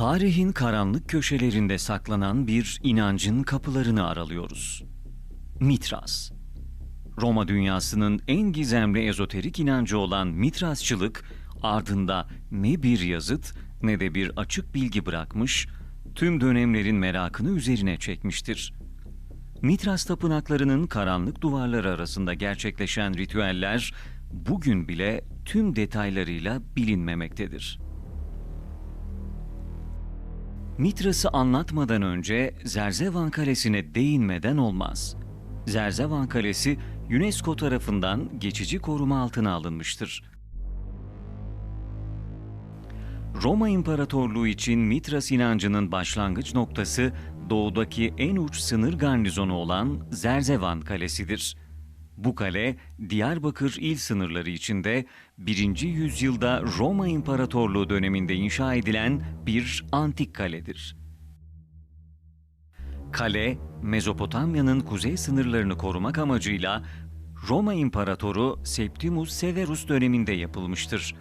Tarihin karanlık köşelerinde saklanan bir inancın kapılarını aralıyoruz. Mitras. Roma dünyasının en gizemli ezoterik inancı olan Mitrasçılık ardında ne bir yazıt ne de bir açık bilgi bırakmış, tüm dönemlerin merakını üzerine çekmiştir. Mitras tapınaklarının karanlık duvarları arasında gerçekleşen ritüeller bugün bile tüm detaylarıyla bilinmemektedir. Mitras'ı anlatmadan önce Zerzevan Kalesi'ne değinmeden olmaz. Zerzevan Kalesi UNESCO tarafından geçici koruma altına alınmıştır. Roma İmparatorluğu için Mitras inancının başlangıç noktası doğudaki en uç sınır garnizonu olan Zerzevan Kalesi'dir. Bu kale Diyarbakır il sınırları içinde 1. yüzyılda Roma İmparatorluğu döneminde inşa edilen bir antik kaledir. Kale, Mezopotamya'nın kuzey sınırlarını korumak amacıyla Roma İmparatoru Septimus Severus döneminde yapılmıştır.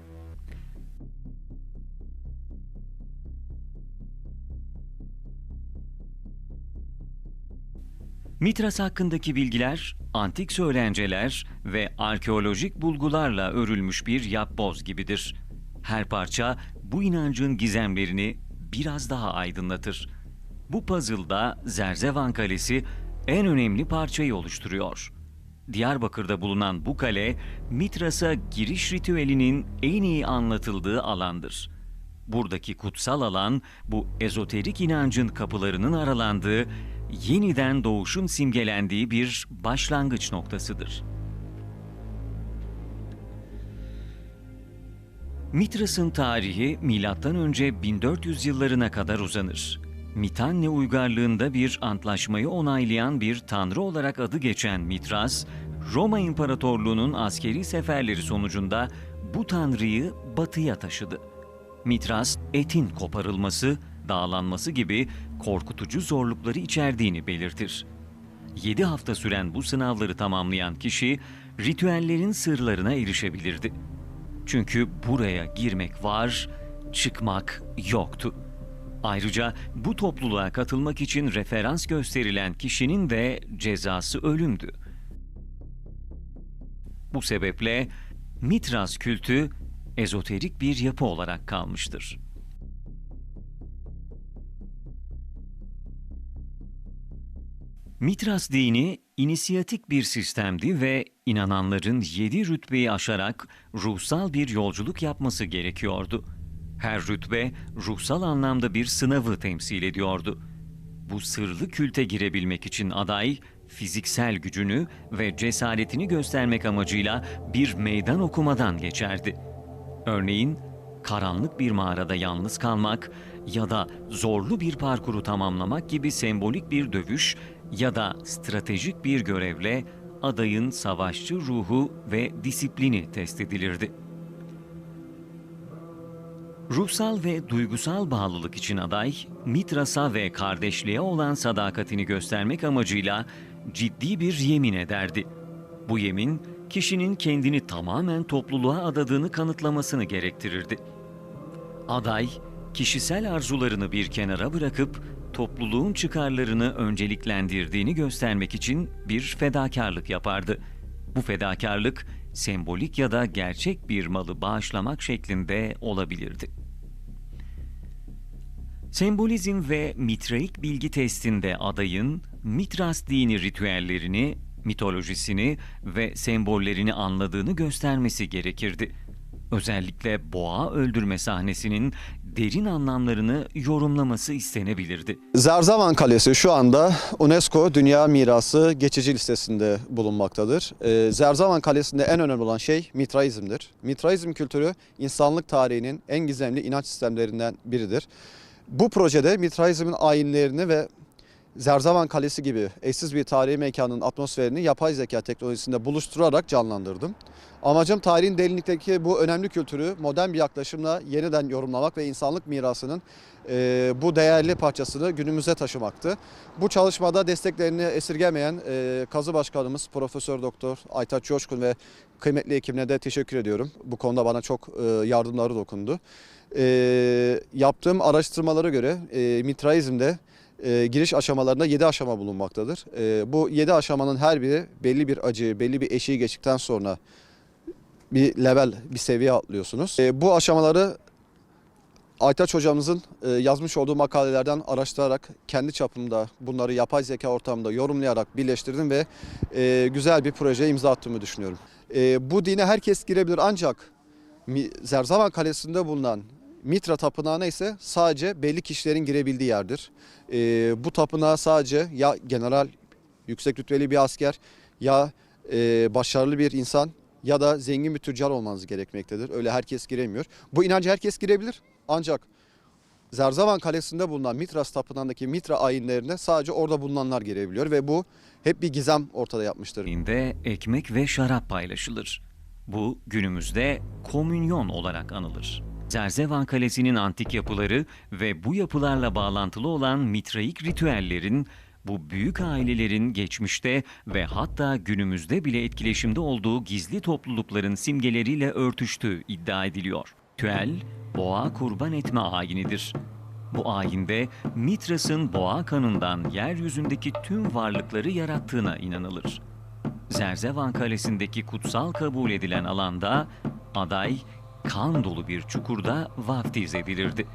Mitras hakkındaki bilgiler, antik söylenceler ve arkeolojik bulgularla örülmüş bir yapboz gibidir. Her parça bu inancın gizemlerini biraz daha aydınlatır. Bu puzzle'da Zerzevan Kalesi en önemli parçayı oluşturuyor. Diyarbakır'da bulunan bu kale, Mitras'a giriş ritüelinin en iyi anlatıldığı alandır. Buradaki kutsal alan, bu ezoterik inancın kapılarının aralandığı, yeniden doğuşun simgelendiği bir başlangıç noktasıdır. Mitras'ın tarihi M.Ö. 1400 yıllarına kadar uzanır. Mitanne uygarlığında bir antlaşmayı onaylayan bir tanrı olarak adı geçen Mitras, Roma İmparatorluğu'nun askeri seferleri sonucunda bu tanrıyı batıya taşıdı. Mitras, etin koparılması, dağlanması gibi korkutucu zorlukları içerdiğini belirtir. 7 hafta süren bu sınavları tamamlayan kişi ritüellerin sırlarına erişebilirdi. Çünkü buraya girmek var, çıkmak yoktu. Ayrıca bu topluluğa katılmak için referans gösterilen kişinin de cezası ölümdü. Bu sebeple Mitras kültü ezoterik bir yapı olarak kalmıştır. Mitras dini inisiyatik bir sistemdi ve inananların yedi rütbeyi aşarak ruhsal bir yolculuk yapması gerekiyordu. Her rütbe ruhsal anlamda bir sınavı temsil ediyordu. Bu sırlı külte girebilmek için aday, fiziksel gücünü ve cesaretini göstermek amacıyla bir meydan okumadan geçerdi. Örneğin, karanlık bir mağarada yalnız kalmak ya da zorlu bir parkuru tamamlamak gibi sembolik bir dövüş ya da stratejik bir görevle adayın savaşçı ruhu ve disiplini test edilirdi. Ruhsal ve duygusal bağlılık için aday, Mitras'a ve kardeşliğe olan sadakatini göstermek amacıyla ciddi bir yemin ederdi. Bu yemin, kişinin kendini tamamen topluluğa adadığını kanıtlamasını gerektirirdi. Aday, kişisel arzularını bir kenara bırakıp topluluğun çıkarlarını önceliklendirdiğini göstermek için bir fedakarlık yapardı. Bu fedakarlık sembolik ya da gerçek bir malı bağışlamak şeklinde olabilirdi. Sembolizm ve mitraik bilgi testinde adayın Mitras dini ritüellerini, mitolojisini ve sembollerini anladığını göstermesi gerekirdi. Özellikle boğa öldürme sahnesinin derin anlamlarını yorumlaması istenebilirdi. Zerzavan Kalesi şu anda UNESCO Dünya Mirası geçici listesinde bulunmaktadır. Ee, Kalesi'nde en önemli olan şey Mitraizm'dir. Mitraizm kültürü insanlık tarihinin en gizemli inanç sistemlerinden biridir. Bu projede Mitraizm'in ayinlerini ve Zerzavan Kalesi gibi eşsiz bir tarihi mekanın atmosferini yapay zeka teknolojisinde buluşturarak canlandırdım. Amacım tarihin derinlikteki bu önemli kültürü modern bir yaklaşımla yeniden yorumlamak ve insanlık mirasının e, bu değerli parçasını günümüze taşımaktı. Bu çalışmada desteklerini esirgemeyen e, kazı başkanımız Profesör Doktor Aytaç Coşkun ve kıymetli ekibine de teşekkür ediyorum. Bu konuda bana çok e, yardımları dokundu. E, yaptığım araştırmalara göre e, mitraizmde e, giriş aşamalarında 7 aşama bulunmaktadır. E, bu 7 aşamanın her biri belli bir acı, belli bir eşiği geçtikten sonra bir level, bir seviye atlıyorsunuz. E, bu aşamaları Aytaç hocamızın e, yazmış olduğu makalelerden araştırarak kendi çapımda bunları yapay zeka ortamında yorumlayarak birleştirdim ve e, güzel bir projeye imza attığımı düşünüyorum. E, bu dine herkes girebilir ancak Zerzavan Kalesi'nde bulunan Mitra Tapınağı ise sadece belli kişilerin girebildiği yerdir. E, bu tapınağa sadece ya general, yüksek rütbeli bir asker ya e, başarılı bir insan ya da zengin bir tüccar olmanız gerekmektedir. Öyle herkes giremiyor. Bu inancı herkes girebilir ancak Zerzavan Kalesi'nde bulunan Mitras Tapınağı'ndaki Mitra ayinlerine sadece orada bulunanlar girebiliyor ve bu hep bir gizem ortada yapmıştır. Inde ekmek ve şarap paylaşılır. Bu günümüzde komünyon olarak anılır. Zerzevan Kalesi'nin antik yapıları ve bu yapılarla bağlantılı olan mitraik ritüellerin bu büyük ailelerin geçmişte ve hatta günümüzde bile etkileşimde olduğu gizli toplulukların simgeleriyle örtüştüğü iddia ediliyor. Ritüel, boğa kurban etme ayinidir. Bu ayinde Mitras'ın boğa kanından yeryüzündeki tüm varlıkları yarattığına inanılır. Zerzevan Kalesi'ndeki kutsal kabul edilen alanda aday kan dolu bir çukurda vaftiz edilirdi.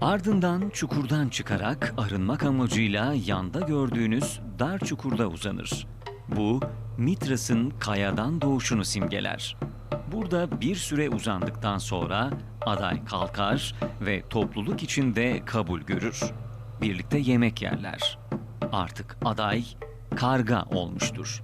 Ardından çukurdan çıkarak arınmak amacıyla yanda gördüğünüz dar çukurda uzanır. Bu Mitras'ın kayadan doğuşunu simgeler. Burada bir süre uzandıktan sonra aday kalkar ve topluluk içinde kabul görür. Birlikte yemek yerler. Artık aday karga olmuştur.